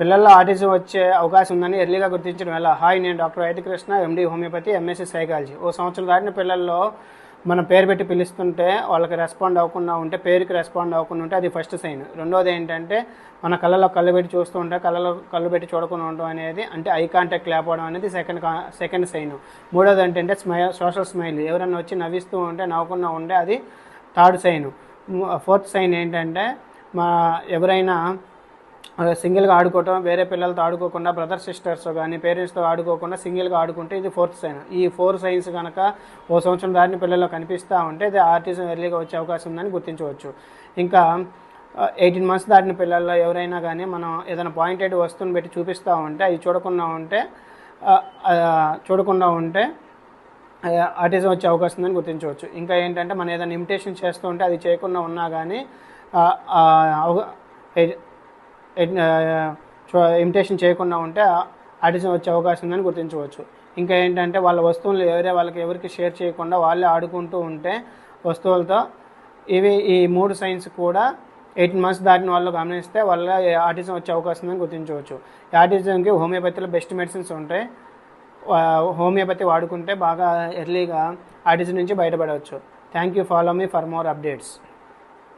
పిల్లల్లో ఆటిజం వచ్చే అవకాశం ఉందని ఎర్లీగా గుర్తించడం ఎలా? హాయ్ నేను doctor Vaidya Krishna MD homeopathy MSc psychology. ఓ సంవత్సరం దాటిన పిల్లల్లో మనం పేరు పెట్టి పిలుస్తుంటే వాళ్ళకి రెస్పాండ్ అవ్వకుండా ఉంటే పేరుకి రెస్పాండ్ అవ్వకుండా ఉంటే అది ఫస్ట్ సైన్ రెండోది ఏంటంటే మన కళ్ళలో కళ్ళు పెట్టి చూస్తూ ఉంటే కళ్ళలో కళ్ళు పెట్టి చూడకుండా ఉండడం అనేది అంటే ఐ కాంటాక్ట్ లేకపోవడం అనేది సెకండ్ సెకండ్ సైన్ మూడోది ఏంటంటే స్మై సోషల్ స్మైల్ ఎవరైనా వచ్చి నవ్విస్తూ ఉంటే నవ్వకుండా ఉంటే అది థర్డ్ సైన్ ఫోర్త్ సైన్ ఏంటంటే మా ఎవరైనా సింగిల్గా ఆడుకోవటం వేరే పిల్లలతో ఆడుకోకుండా బ్రదర్ సిస్టర్స్ కానీ పేరెంట్స్తో ఆడుకోకుండా సింగిల్గా ఆడుకుంటే ఇది ఫోర్త్ సైన్. ఈ ఫోర్ సైన్స్ కనుక ఓ సంవత్సరం దాటిన పిల్లల్లో కనిపిస్తూ ఉంటే ఇది ఆర్టిజం ఎర్లీగా వచ్చే అవకాశం ఉందని గుర్తించవచ్చు. ఇంకా ఎయిటీన్ మంత్స్ దాటిన పిల్లల్లో ఎవరైనా కానీ మనం ఏదైనా పాయింటెడ్ వస్తువుని పెట్టి చూపిస్తూ ఉంటే అవి చూడకుండా ఉంటే చూడకుండా ఉంటే ఆర్టిజం వచ్చే అవకాశం ఉందని గుర్తించవచ్చు. ఇంకా ఏంటంటే మనం ఏదైనా ఇమిటేషన్ చేస్తూ ఉంటే అది చేయకుండా ఉన్నా కానీ ఇమిటేషన్ చేయకుండా ఉంటే ఆటిజం వచ్చే అవకాశం ఉందని గుర్తించవచ్చు. ఇంకా ఏంటంటే వాళ్ళ వస్తువులు ఎవరే వాళ్ళకి ఎవరికి షేర్ చేయకుండా వాళ్ళే ఆడుకుంటూ ఉంటే వస్తువులతో ఇవి ఈ మూడు సైన్స్ కూడా ఎయిటీన్ మంత్స్ దాటిన వాళ్ళు గమనిస్తే వాళ్ళ ఆటిజం వచ్చే అవకాశం ఉందని గుర్తించవచ్చు. ఈ ఆటిజంకి హోమియోపతిలో బెస్ట్ మెడిసిన్స్ ఉంటాయి. హోమియోపతి వాడుకుంటే బాగా ఎర్లీగా ఆటిజం నుంచి బయటపడవచ్చు. Thank you follow me for more updates